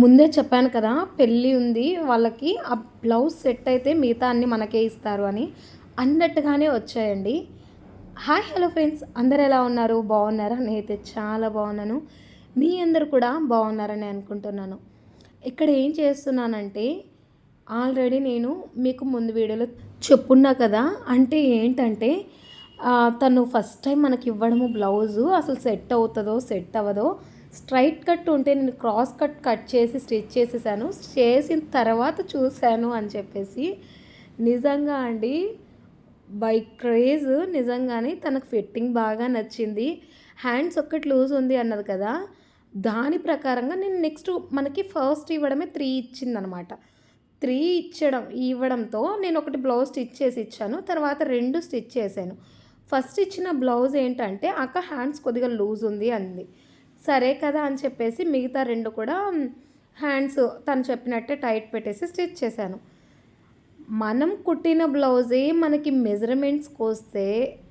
ముందే చెప్పాను కదా పెళ్ళి ఉంది వాళ్ళకి ఆ బ్లౌజ్ సెట్ అయితే మిగతా అన్ని మనకే ఇస్తారు అని. అన్నట్టుగానే వచ్చాయండి. Hi hello friends. అందరు ఎలా ఉన్నారు? బాగున్నారా? నేనైతే చాలా బాగున్నాను. మీ అందరు కూడా బాగున్నారని అనుకుంటున్నాను. ఇక్కడ ఏం చేస్తున్నానంటే ఆల్రెడీ నేను మీకు ముందు వీడియోలో చెప్పున్నా కదా అంటే ఏంటంటే తను ఫస్ట్ టైం మనకి ఇవ్వడము బ్లౌజు అసలు సెట్ అవుతుందో సెట్ అవ్వదో స్ట్రైట్ కట్ ఉంటే నేను క్రాస్ కట్ కట్ చేసి స్టిచ్ చేసేసాను. చేసిన తర్వాత చూశాను అని చెప్పేసి నిజంగా అండి బై క్రేజ్ నిజంగానే తనకు ఫిట్టింగ్ బాగా నచ్చింది. హ్యాండ్స్ ఒక్కటి లూజ్ ఉంది అన్నది కదా దాని ప్రకారంగా నేను నెక్స్ట్ మనకి ఫస్ట్ ఇవ్వడమే త్రీ ఇచ్చిందనమాట. త్రీ ఇచ్చడం ఇవ్వడంతో నేను ఒకటి బ్లౌజ్ స్టిచ్ చేసి ఇచ్చాను తర్వాత రెండు స్టిచ్ చేశాను. ఫస్ట్ ఇచ్చిన బ్లౌజ్ ఏంటంటే అక్క హ్యాండ్స్ కొద్దిగా లూజ్ ఉంది అంది. సరే కదా అని చెప్పేసి మిగతా రెండు కూడా హ్యాండ్స్ తను చెప్పినట్టే టైట్ పెట్టేసి స్టిచ్ చేశాను. మనం కుట్టిన బ్లౌజే మనకి మెజర్మెంట్స్కి వస్తే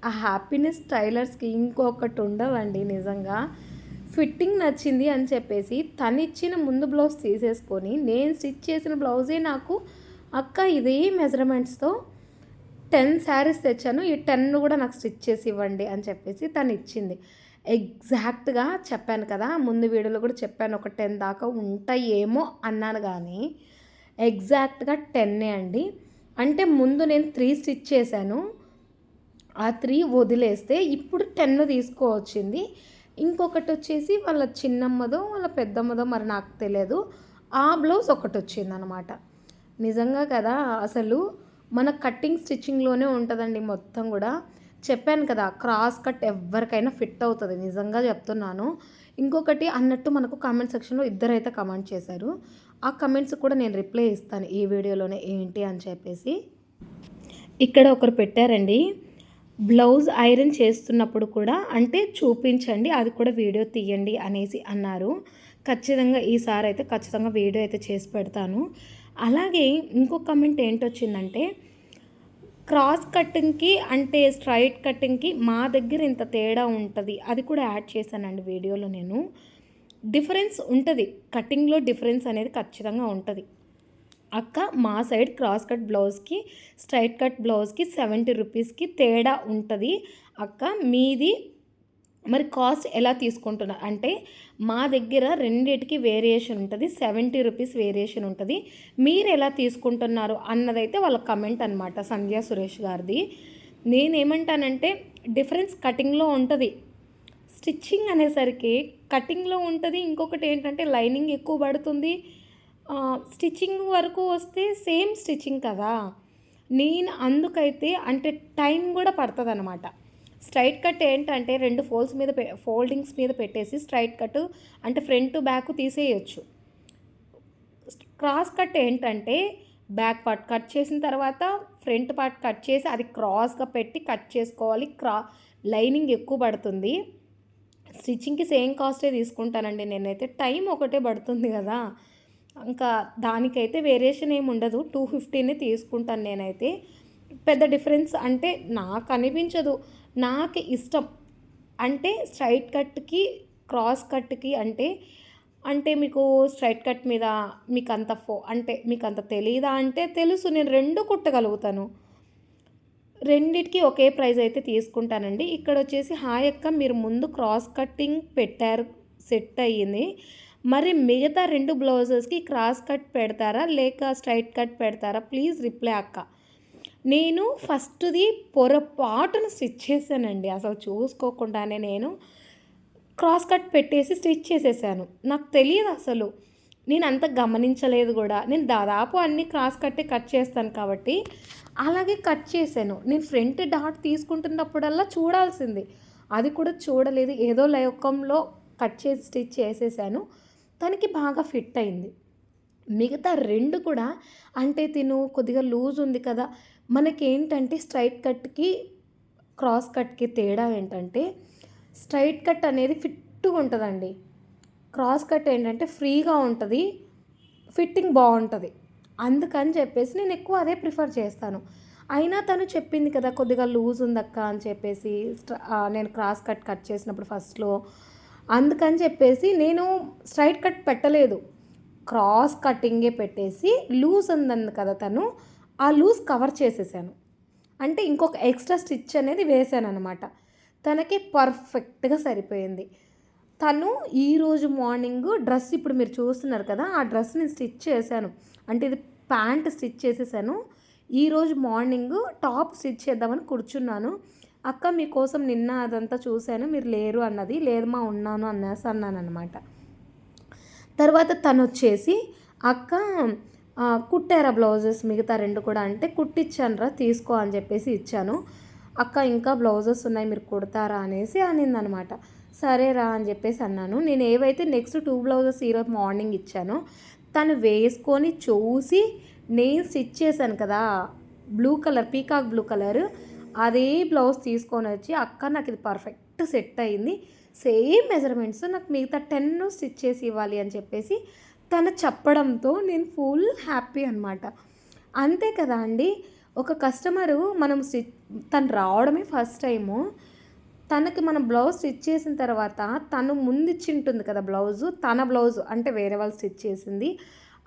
ఆ హ్యాపీనెస్ టైలర్స్కి ఇంకొకటి ఉండవండి నిజంగా. ఫిట్టింగ్ నచ్చింది అని చెప్పేసి తను ఇచ్చిన ముందు బ్లౌజ్ తీసేసుకొని నేను స్టిచ్ చేసిన బ్లౌజే నాకు అక్క ఇదే మెజర్మెంట్స్తో టెన్ శారీస్ తెచ్చాను ఈ టెన్ కూడా నాకు స్టిచ్ చేసి ఇవ్వండి అని చెప్పేసి తను ఇచ్చింది. ఎగ్జాక్ట్గా చెప్పాను కదా ముందు వీడియోలో కూడా చెప్పాను ఒక టెన్ దాకా ఉంటాయేమో అన్నాను కానీ ఎగ్జాక్ట్గా టెన్నే అండి. అంటే ముందు నేను త్రీ స్టిచ్ చేశాను ఆ త్రీ వదిలేస్తే ఇప్పుడు టెన్ తీసుకోవచ్చింది. ఇంకొకటి వచ్చేసి వాళ్ళ చిన్నమ్మదో వాళ్ళ పెద్దమ్మదో మరి నాకు తెలియదు ఆ బ్లౌజ్ ఒకటి వచ్చింది అనమాట నిజంగా కదా అసలు మన కట్టింగ్ స్టిచ్చింగ్లోనే ఉంటుందండి మొత్తం కూడా. చెప్పాను కదా క్రాస్ కట్ ఎవరికైనా ఫిట్ అవుతుంది. నిజంగా చెప్తున్నాను. ఇంకొకటి అన్నట్టు మనకు కామెంట్ సెక్షన్లో ఇద్దరైతే కమెంట్ చేశారు. ఆ కమెంట్స్ కూడా నేను రిప్లై ఇస్తాను ఈ వీడియోలోనే ఏంటి అని చెప్పేసి. ఇక్కడ ఒకరు పెట్టారండి బ్లౌజ్ ఐరన్ చేస్తున్నప్పుడు కూడా అంటే చూపించండి అది కూడా వీడియో తీయండి అనేసి అన్నారు. ఖచ్చితంగా ఈసారి అయితే ఖచ్చితంగా వీడియో అయితే చేసి పెడతాను. అలాగే ఇంకో కమెంట్ ఏంటొచ్చిందంటే క్రాస్ కటింగ్కి అంటే స్ట్రైట్ కటింగ్కి మా దగ్గర ఇంత తేడా ఉంటుంది. అది కూడా యాడ్ చేశానండి వీడియోలో నేను. డిఫరెన్స్ ఉంటుంది. కటింగ్లో డిఫరెన్స్ అనేది ఖచ్చితంగా ఉంటుంది. అక్క మా సైడ్ క్రాస్ కట్ బ్లౌజ్కి స్ట్రైట్ కట్ బ్లౌజ్కి సెవెంటీ రూపీస్కి తేడా ఉంటుంది. అక్క మీది మరి కాస్ట్ ఎలా తీసుకుంటున్నారు అంటే మా దగ్గర రెండిటికి వేరియేషన్ ఉంటుంది. సెవెంటీ రూపీస్ వేరియేషన్ ఉంటుంది. మీరు ఎలా తీసుకుంటున్నారు అన్నదైతే వాళ్ళ కమెంట్ అనమాట సంధ్య సురేష్ గారిది. నేనేమంటానంటే డిఫరెన్స్ కటింగ్లో ఉంటుంది. స్టిచ్చింగ్ అనేసరికి కటింగ్లో ఉంటుంది. ఇంకొకటి ఏంటంటే లైనింగ్ ఎక్కువ పడుతుంది. స్టిచ్చింగ్ వరకు వస్తే సేమ్ స్టిచ్చింగ్ కదా. నేను అందుకైతే అంటే టైం కూడా పడుతుంది అనమాట స్ట్రైట్ కట్ ఏంటంటే రెండు ఫోల్డ్స్ మీద పె ఫోల్డింగ్స్ మీద పెట్టేసి స్ట్రైట్ కట్ అంటే ఫ్రంట్ బ్యాక్ తీసేయచ్చు. క్రాస్ కట్ ఏంటంటే బ్యాక్ పార్ట్ కట్ చేసిన తర్వాత ఫ్రంట్ పార్ట్ కట్ చేసి అది క్రాస్గా పెట్టి కట్ చేసుకోవాలి. క్రా లైనింగ్ ఎక్కువ పడుతుంది. స్టిచ్చింగ్కి సేమ్ కాస్టే తీసుకుంటానండి నేనైతే. టైం ఒకటే పడుతుంది కదా. ఇంకా దానికైతే వేరియేషన్ ఏమి ఉండదు. టూ ఫిఫ్టీనే తీసుకుంటాను నేనైతే. పెద్ద డిఫరెన్స్ అంటే నాకు అనిపించదు. నాకు ఇష్టం. అంటే స్ట్రైట్ కట్కి క్రాస్ కట్కి అంటే అంటే మీకు స్ట్రైట్ కట్ మీద మీకు అంత ఫో అంటే మీకు అంత తెలియదా అంటే తెలుసు. నేను రెండు కుట్టగలుగుతాను. రెండిటికి ఒకే ప్రైస్ అయితే తీసుకుంటానండి. ఇక్కడ వచ్చేసి హాయ్ అక్క మీరు ముందు క్రాస్ కట్టింగ్ పెట్టారు సెట్ అయ్యింది. మరి మిగతా రెండు బ్లౌజెస్కి క్రాస్ కట్ పెడతారా లేక స్ట్రైట్ కట్ పెడతారా? ప్లీజ్ రిప్లై అక్క. నేను ఫస్ట్ది పొరపాటును స్టిచ్ చేశానండి. అసలు చూసుకోకుండానే నేను క్రాస్ కట్ పెట్టేసి స్టిచ్ చేసేసాను. నాకు తెలియదు అసలు. నేను అంత గమనించలేదు కూడా. నేను దాదాపు అన్ని క్రాస్ కట్టే కట్ చేస్తాను కాబట్టి అలాగే కట్ చేశాను. నేను ఫ్రంట్ డాట్ తీసుకుంటున్నప్పుడల్లా చూడాల్సింది. అది కూడా చూడలేదు. ఏదో లయకంలో కట్ చేసి స్టిచ్ చేసేసాను. తనకి బాగా ఫిట్ అయింది. మిగతా రెండు కూడా అంటే తిను కొద్దిగా లూజ్ ఉంది కదా. మనకేంటంటే స్ట్రైట్ కట్కి క్రాస్ కట్కి తేడా ఏంటంటే స్ట్రైట్ కట్ అనేది ఫిట్గా ఉంటుందండి. క్రాస్ కట్ ఏంటంటే ఫ్రీగా ఉంటుంది ఫిట్టింగ్ బాగుంటుంది. అందుకని చెప్పేసి నేను ఎక్కువ అదే ప్రిఫర్ చేస్తాను. అయినా తను చెప్పింది కదా కొద్దిగా లూజ్ ఉందక్క అని చెప్పేసి నేను క్రాస్ కట్ కట్ చేసినప్పుడు ఫస్ట్లో. అందుకని చెప్పేసి నేను స్ట్రైట్ కట్ పెట్టలేదు. క్రాస్ కటింగే పెట్టేసి లూజ్ ఉందంది కదా తను ఆ లూజ్ కవర్ చేసేసాను. అంటే ఇంకొక ఎక్స్ట్రా స్టిచ్ అనేది వేసాను అనమాట తనకి పర్ఫెక్ట్గా సరిపోయింది. తను ఈరోజు మార్నింగ్ డ్రెస్ ఇప్పుడు మీరు చూస్తున్నారు కదా ఆ డ్రెస్ నేను స్టిచ్ చేశాను. అంటే ఇది ప్యాంట్ స్టిచ్ చేసేసాను. ఈరోజు మార్నింగ్ టాప్ స్టిచ్ చేద్దామని కూర్చున్నాను. అక్క మీకోసం నిన్న అదంతా చూశాను మీరు లేరు అన్నది. లేదు మా ఉన్నాను అనేసి అన్నాను అనమాట తర్వాత తను వచ్చేసి అక్క కుట్టారా బ్లౌజెస్ మిగతా రెండు కూడా? అంటే కుట్టిచ్చానరా తీసుకో అని చెప్పేసి ఇచ్చాను. అక్క ఇంకా బ్లౌజెస్ ఉన్నాయి మీరు కుడతారా అనేసి అనిందనమాట. సరే రా అని చెప్పేసి అన్నాను. నేను ఏవైతే నెక్స్ట్ టూ బ్లౌజెస్ ఈరోజు మార్నింగ్ ఇచ్చానో తను వేసుకొని చూసి నేను స్టిచ్ చేశాను కదా blue colour peacock blue colour అదే బ్లౌజ్ తీసుకొని వచ్చి అక్క నాకు ఇది పర్ఫెక్ట్ సెట్ అయింది. సేమ్ మెజర్మెంట్స్ నాకు మిగతా టెన్ స్టిచ్ చేసి ఇవ్వాలి అని చెప్పేసి తను చెప్పడంతో నేను ఫుల్ హ్యాపీ అనమాట అంతే కదా అండి. ఒక కస్టమరు మనం స్టిచ్ తను రావడమే ఫస్ట్ టైము. తనకి మనం బ్లౌజ్ స్టిచ్ చేసిన తర్వాత తను ముందు ఇచ్చి ఉంటుంది కదా బ్లౌజు తన బ్లౌజ్ అంటే వేరే వాళ్ళు స్టిచ్ చేసింది.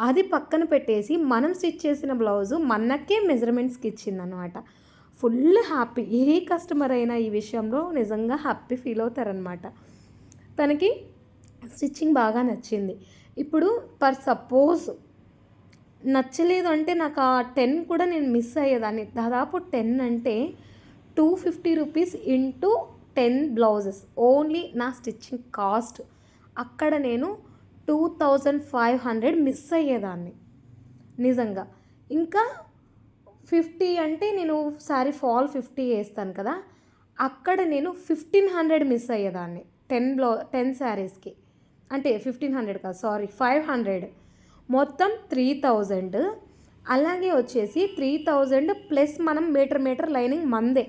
అది పక్కన పెట్టేసి మనం స్టిచ్ చేసిన బ్లౌజు మనకే మెజర్మెంట్స్కి ఇచ్చిందనమాట ఫుల్ హ్యాపీ. ఏ కస్టమర్ అయినా ఈ విషయంలో నిజంగా హ్యాపీ ఫీల్ అవుతారనమాట తనకి స్టిచ్చింగ్ బాగా నచ్చింది. ఇప్పుడు పర్ సపోజ్ నచ్చలేదు అంటే నాకు ఆ టెన్ కూడా నేను మిస్ అయ్యేదాన్ని. దాదాపు టెన్ అంటే two fifty rupees into ten blouses. Only నా స్టిచ్చింగ్ కాస్ట్. అక్కడ నేను two thousand five hundred miss అయ్యేదాన్ని. నిజంగా. ఇంకా ఫిఫ్టీ అంటే నేను సారీ ఫాల్ ఫిఫ్టీ వేస్తాను కదా. అక్కడ నేను ఫిఫ్టీన్ హండ్రెడ్ మిస్ అయ్యేదాన్ని. టెన్ బ్లౌ టెన్ శారీస్కి అంటే ఫిఫ్టీన్ హండ్రెడ్ కాదు సారీ ఫైవ్ హండ్రెడ్ మొత్తం త్రీ థౌజండ్ అలాగే వచ్చేసి త్రీ థౌజండ్ ప్లస్ మనం మీటర్ మీటర్ లైనింగ్ మందే.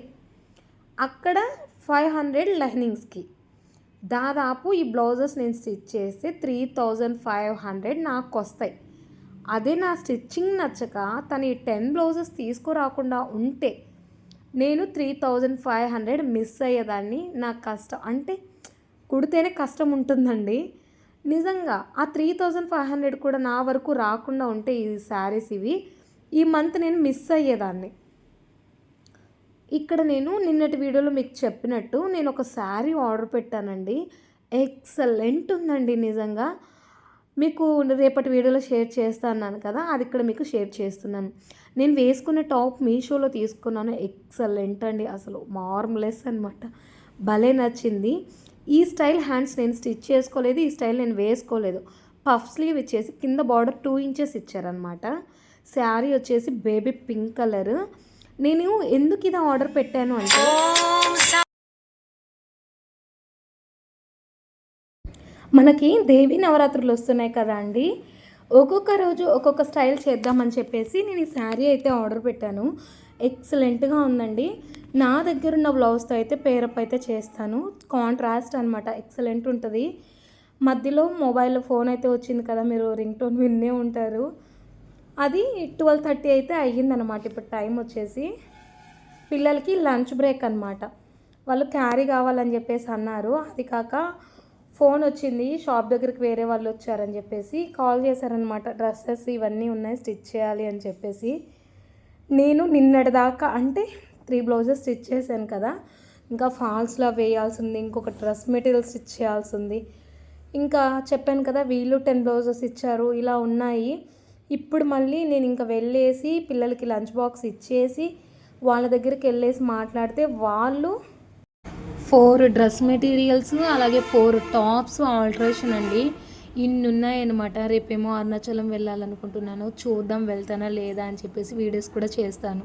అక్కడ ఫైవ్ హండ్రెడ్ లైనింగ్స్కి దాదాపు ఈ బ్లౌజెస్ నేను స్టిచ్ చేస్తే త్రీ థౌజండ్ ఫైవ్ హండ్రెడ్ నాకు వస్తాయి అదే నా స్టిచ్చింగ్ నచ్చక తను ఈ టెన్ బ్లౌజెస్ తీసుకురాకుండా ఉంటే నేను three thousand five hundred miss అయ్యేదాన్ని నాకు కష్టం. అంటే కుడితేనే కష్టం ఉంటుందండి. నిజంగా ఆ త్రీ థౌజండ్ ఫైవ్ హండ్రెడ్ కూడా నా వరకు రాకుండా ఉంటే ఈ శారీస్ ఇవి. ఈ మంత్ నేను మిస్ అయ్యేదాన్ని. ఇక్కడ నేను నిన్నటి వీడియోలో మీకు చెప్పినట్టు నేను ఒక శారీ ఆర్డర్ పెట్టానండి. ఎక్సలెంట్ ఉందండి నిజంగా. మీకు రేపటి వీడియోలో షేర్ చేస్తాను కదా అది ఇక్కడ మీకు షేర్ చేస్తున్నాను. నేను వేసుకున్న టాప్ మీషోలో తీసుకున్నాను. ఎక్సలెంట్ అండి అసలు మార్మ్లెస్ అనమాట భలే నచ్చింది. ఈ స్టైల్ హ్యాండ్స్ నేను స్టిచ్ చేసుకోలేదు ఈ స్టైల్ నేను వేసుకోలేదు. పఫ్ స్లీవ్ ఇచ్చేసి కింద బార్డర్ టూ ఇంచెస్ ఇచ్చారనమాట శారీ వచ్చేసి బేబీ పింక్ కలర్. నేను ఎందుకు ఇది ఆర్డర్ పెట్టాను అంటే మనకి దేవి నవరాత్రులు వస్తున్నాయి కదా అండి. ఒక్కొక్క రోజు ఒక్కొక్క స్టైల్ చేద్దామని చెప్పేసి నేను ఈ శారీ అయితే ఆర్డర్ పెట్టాను. ఎక్సలెంట్గా ఉందండి. నా దగ్గర ఉన్న బ్లౌజ్తో అయితే పేరప్ అయితే చేస్తాను. కాంట్రాస్ట్ అనమాట ఎక్సలెంట్ ఉంటుంది. మధ్యలో మొబైల్ ఫోన్ అయితే వచ్చింది కదా మీరు రింగ్ టోన్ విన్నే ఉంటారు. అది ట్వెల్వ్ థర్టీ అయితే అయ్యిందనమాట ఇప్పుడు టైం వచ్చేసి. పిల్లలకి లంచ్ బ్రేక్ అనమాట వాళ్ళు క్యారీ కావాలని చెప్పేసి అన్నారు. అది కాక ఫోన్ వచ్చింది షాప్ దగ్గరికి వేరే వాళ్ళు వచ్చారని చెప్పేసి. కాల్ చేశారనమాట డ్రెస్సెస్ ఇవన్నీ ఉన్నాయి స్టిచ్ చేయాలి అని చెప్పేసి. నేను నిన్నటి దాకా అంటే త్రీ బ్లౌజెస్ స్టిచ్ చేశాను కదా. ఇంకా ఫాల్స్లో వేయాల్సి ఉంది ఇంకొక డ్రెస్ మెటీరియల్ స్టిచ్ చేయాల్సి ఉంది ఇంకా చెప్పాను కదా వీళ్ళు టెన్ బ్లౌజెస్ ఇచ్చారు ఇలా ఉన్నాయి. ఇప్పుడు మళ్ళీ నేను ఇంకా వెళ్ళేసి పిల్లలకి లంచ్ బాక్స్ ఇచ్చేసి వాళ్ళ దగ్గరికి వెళ్ళేసి మాట్లాడితే వాళ్ళు ఫోర్ డ్రెస్ మెటీరియల్స్ అలాగే ఫోర్ టాప్స్ ఆల్ట్రేషన్ అండి. ఇన్ని ఉన్నాయన్నమాట రేపేమో అరుణాచలం వెళ్ళాలనుకుంటున్నాను చూద్దాం వెళ్తానా లేదా అని చెప్పేసి వీడియోస్ కూడా చేస్తాను.